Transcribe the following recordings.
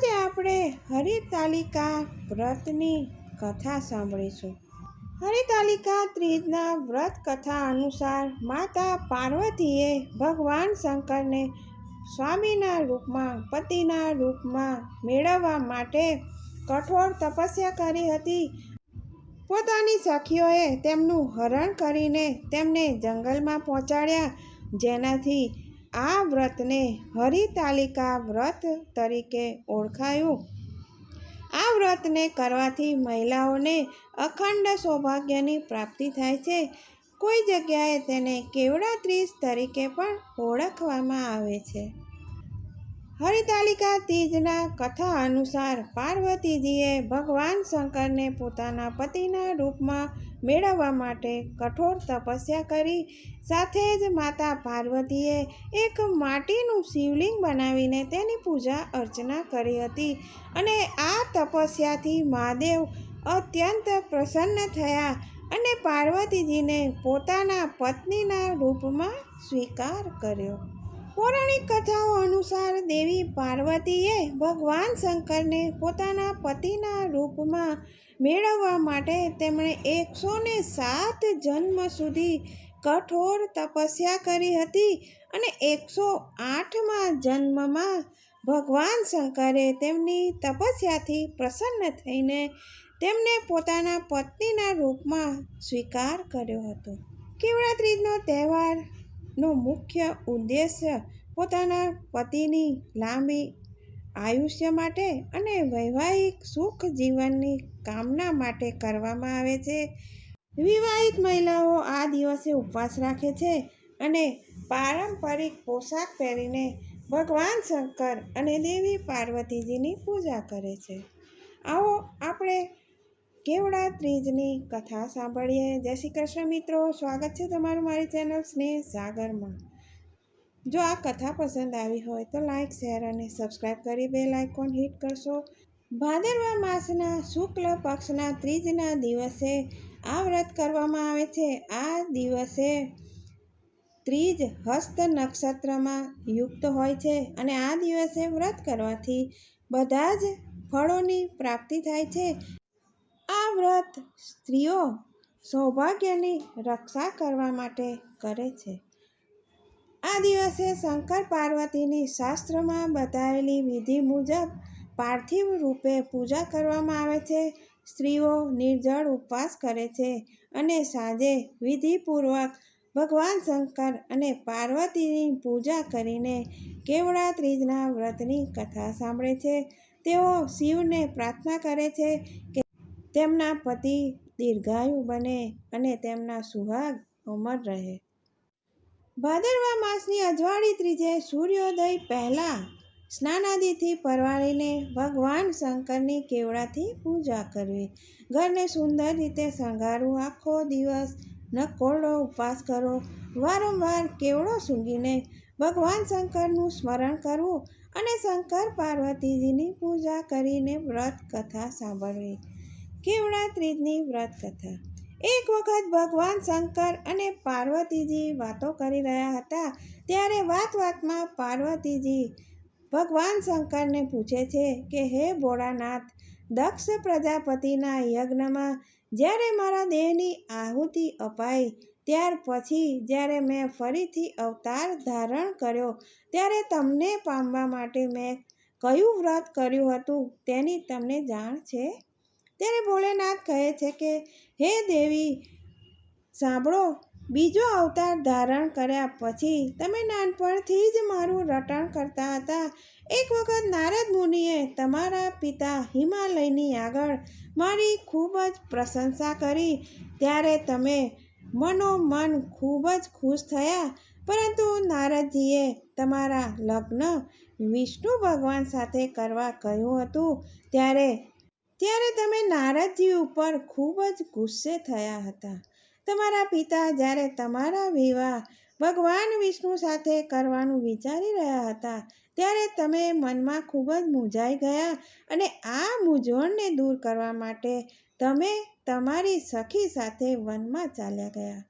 આજે આપણે હરિતાલિકા વ્રતની કથા સાંભળીશું. હરિતાલિકા ત્રીજના વ્રત કથા અનુસાર માતા પાર્વતીએ ભગવાન શંકરને સ્વામીના રૂપમાં, પતિના રૂપમાં મેળવવા માટે કઠોર તપસ્યા કરી હતી. પોતાની સખીઓએ તેમનું હરણ કરીને તેમને જંગલમાં પહોંચાડ્યા, જેનાથી આ વ્રતને હરિતાલિકા વ્રત તરીકે ઓળખાયું. આ વ્રતને કરવાથી મહિલાઓને અખંડ સૌભાગ્યની પ્રાપ્તિ થાય છે. કોઈ જગ્યાએ તેને કેવડા ત્રીસ તરીકે પણ ઓળખવામાં આવે છે. હરિતાલિકા તીજના કથા અનુસાર પાર્વતીજીએ ભગવાન શંકરને પોતાના પતિના રૂપમાં મેળવવા માટે કઠોર તપસ્યા કરી. સાથે જ માતા પાર્વતીએ એક માટીનું શિવલિંગ બનાવીને તેની પૂજા અર્ચના કરી હતી અને આ તપસ્યાથી મહાદેવ અત્યંત પ્રસન્ન થયા અને પાર્વતીજીને પોતાના પત્નીના રૂપમાં સ્વીકાર કર્યો. પૌરાણિક કથાઓ અનુસાર દેવી પાર્વતીએ ભગવાન શંકરને પોતાના પતિના રૂપમાં મેળવવા માટે તેમણે એકસો ને સાત જન્મ સુધી કઠોર તપસ્યા કરી હતી અને એકસો આઠમાં જન્મમાં ભગવાન શંકરે તેમની તપસ્યાથી પ્રસન્ન થઈને તેમને પોતાના પત્નીના રૂપમાં સ્વીકાર કર્યો હતો. કેવડા ત્રીજનો તહેવારનો મુખ્ય ઉદ્દેશ્ય પોતાના પતિની લાંબી આયુષ્ય માટે અને વૈવાહિક સુખ જીવનની કામના માટે કરવામાં આવે છે. વિવાહિત મહિલાઓ આ દિવસે ઉપવાસ રાખે છે અને પારંપરિક પોશાક પહેરીને ભગવાન શંકર અને દેવી પાર્વતીજીની પૂજા કરે છે. આવો આપણે કેવડા ત્રીજની કથા સાંભળીએ? જય શ્રી કૃષ્ણ મિત્રો, સ્વાગત છે તમારું મારી ચેનલ સ્નેહ સાગરમાં. જો આ કથા પસંદ આવી હોય તો લાઈક શેર અને સબસ્ક્રાઈબ કરી બેલ આઇકોન હિટ કરશો. ભાદરવા માસના શુક્લ પક્ષના ત્રીજના દિવસે આ વ્રત કરવામાં આવે છે. આ દિવસે ત્રીજ હસ્ત નક્ષત્રમાં યુક્ત હોય છે અને આ દિવસે વ્રત કરવાથી બધા જ ફળોની પ્રાપ્તિ થાય છે. આ વ્રત સ્ત્રીઓ સૌભાગ્યની રક્ષા કરવા માટે કરે છે. આ દિવસે શંકર પાર્વતીની શાસ્ત્રમાં બતાવેલી વિધિ મુજબ પાર્થિવ રૂપે પૂજા કરવામાં આવે છે. સ્ત્રીઓ નિર્જળ ઉપવાસ કરે છે અને સાંજે વિધિપૂર્વક ભગવાન શંકર અને પાર્વતીની પૂજા કરીને કેવડા ત્રીજના વ્રતની કથા સાંભળે છે. તેઓ શિવને પ્રાર્થના કરે છે કે તેમના પતિ દીર્ઘાયુ બને અને તેમના સુહાગ અમર રહે. ભાદરવા માસની અજવાળી ત્રીજે સૂર્યોદય પહેલાં સ્નાનાદિથી પરવાળીને ભગવાન શંકરની કેવડાથી પૂજા કરવી. ઘરને સુંદર રીતે શણગારવું આખો દિવસ નકોરડો ઉપવાસ કરો. વારંવાર કેવડો સૂંઘીને ભગવાન શંકરનું સ્મરણ કરવું અને શંકર પાર્વતીજીની પૂજા કરીને વ્રત કથા સાંભળવી. કેવડા ત્રીજની વ્રત કથા એક વખત ભગવાન શંકર અને પાર્વતીજી વાતો કરી રહ્યા હતા, ત્યારે વાત વાતમાં પાર્વતીજી ભગવાન શંકરને પૂછે છે કે, હે ભોળાનાથ, દક્ષ પ્રજાપતિના યજ્ઞમાં જ્યારે મારા દેહની આહુતિ અપાઈ, ત્યાર પછી જ્યારે મેં ફરીથી અવતાર ધારણ કર્યો, ત્યારે તમને પામવા માટે મેં કયું વ્રત કર્યું હતું તેની તમને જાણ છે? ત્યારે ભોલેનાથ કહે છે કે, હે દેવી, સાંભળો, બીજો અવતાર ધારણ કર્યા પછી તમે નાનપણથી જ મારું રટણ કરતા હતા. એક વખત નારદ મુનિએ તમારા પિતા હિમાલયની આગળ મારી ખૂબ જ પ્રશંસા કરી. ત્યારે તમે મનોમન ખૂબ જ ખુશ થયા. પરંતુ નારદજીએ તમારા લગ્ન વિષ્ણુ ભગવાન સાથે કરવા કહ્યું હતું. ત્યારે ત્યારે તમે નારદજી ઉપર ખૂબ જ ગુસ્સે થયા હતા. તમારા પિતા જ્યારે તમારા વિવાહ ભગવાન વિષ્ણુ સાથે કરવાનું વિચારી રહ્યા હતા, ત્યારે તમે મનમાં ખૂબ જ મૂંઝાઈ ગયા અને આ મૂંઝવણને દૂર કરવા માટે તમે તમારી સખી સાથે વનમાં ચાલ્યા ગયા.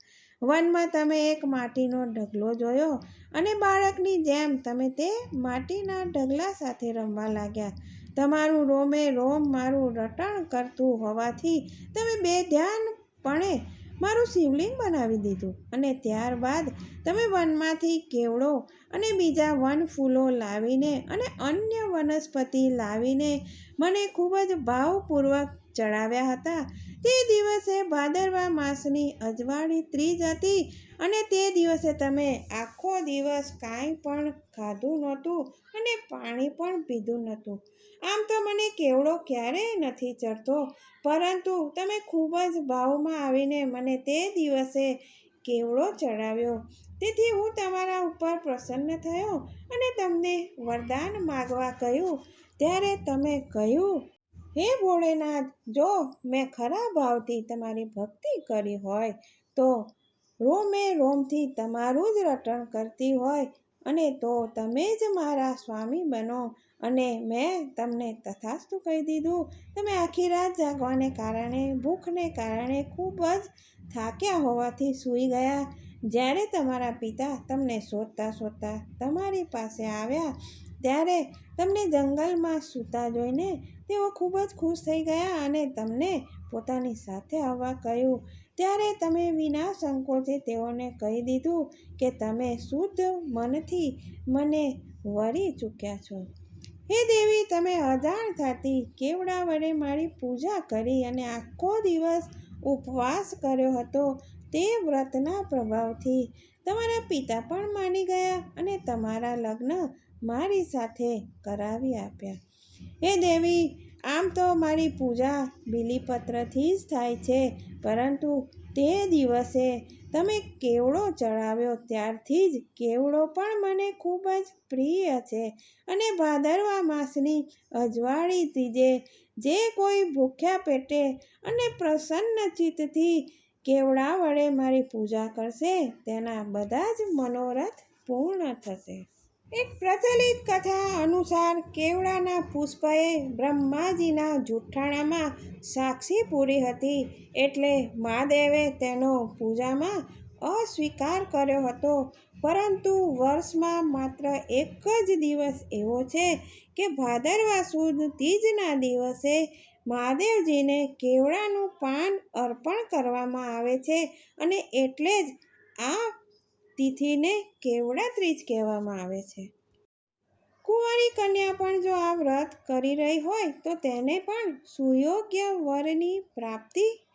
વનમાં તમે એક માટીનો ઢગલો જોયો અને બાળકની જેમ તમે તે માટીના ઢગલા સાથે રમવા લાગ્યા. તમારું રોમે રોમ મારું રટણ કરતું હોવાથી તમે બે ધ્યાનપણે મારું શિવલિંગ બનાવી દીધું અને ત્યારબાદ તમે વનમાંથી કેવડો અને બીજા વન ફૂલો લાવીને અને અન્ય વનસ્પતિ લાવીને મને ખૂબ જ ભાવપૂર્વક ચડાવ્યા હતા. તે દિવસે ભાદરવા માસની અજવાળી ત્રીજ હતી અને તે દિવસે તમે આખો દિવસ કાંઈ પણ ખાધું નહોતું અને પાણી પણ પીધું નહોતું. આમ તો મને કેવડો ક્યારેય નથી ચડતો, પરંતુ તમે ખૂબ જ ભાવમાં આવીને મને તે દિવસે કેવડો ચડાવ્યો. તેથી હું તમારા ઉપર પ્રસન્ન થયો અને તમને વરદાન માગવા કહ્યું ત્યારે તમે કહ્યું હે ભોળેનાથ, જો મેં ખરા ભાવથી તમારી ભક્તિ કરી હોય, તો રોમે રોમથી તમારું જ રટણ કરતી હોય અને તો તમે જ મારા સ્વામી બનો અને મેં તમને તથાસ્તુ કહી દીધું. તમે આખી રાત જાગવાને કારણે, ભૂખને કારણે ખૂબ જ થાક્યા હોવાથી સૂઈ ગયા. જ્યારે તમારા પિતા તમને શોધતા શોધતા તમારી પાસે આવ્યા ત્યારે તમને જંગલમાં સૂતા જોઈને તેઓ ખૂબ જ ખુશ થઈ ગયા અને તમને પોતાની સાથે આવવા કહ્યું. ત્યારે તમે વિના સંકોચે તેઓને કહી દીધું કે તમે શુદ્ધ મનથી મને વરી ચૂક્યા છો. હે દેવી, તમે અજાણ થતી કેવડા વડે મારી પૂજા કરી અને આખો દિવસ ઉપવાસ કર્યો હતો તે વ્રતના પ્રભાવથી. તમારા પિતા પણ માની ગયા અને તમારા લગ્ન મારી સાથે કરાવી આપ્યા. હે દેવી, આમ તો મારી પૂજા બીલીપત્રથી જ થાય છે, પરંતુ તે દિવસે તમે કેવડો ચડાવ્યો ત્યારથી જ કેવડો પણ મને ખૂબ જ પ્રિય છે. અને ભાદરવા માસની અજવાળી ત્રીજે જે કોઈ ભૂખ્યા પેટે અને પ્રસન્ન ચિત્તથી કેવડા વડે મારી પૂજા કરશે, તેના બધા જ મનોરથ પૂર્ણ થશે. એક પ્રચલિત કથા અનુસાર કેવડાના પુષ્પએ બ્રહ્માજીના જૂઠાણામાં સાક્ષી પૂરી હતી એટલે મહાદેવે તેનો પૂજામાં અસ્વીકાર કર્યો હતો. પરંતુ વર્ષમાં માત્ર એક જ દિવસ એવો છે કે ભાદરવા સુદ તીજના દિવસે મહાદેવજીને કેવડાનું પાન અર્પણ કરવામાં આવે છે અને એટલે જ આ તિથિને કેવડા ત્રીજ કહેવામાં આવે છે. કુંવારી કન્યા પણ જો આ વ્રત કરી રહી હોય, તો તેને પણ સુયોગ્ય વરની પ્રાપ્તિ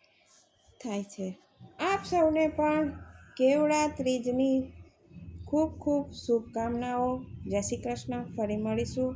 થાય છે. આપ સૌને પણ કેવડા ત્રીજની ખૂબ ખૂબ શુભકામનાઓ. જય શ્રી કૃષ્ણ. ફરી મળીશું.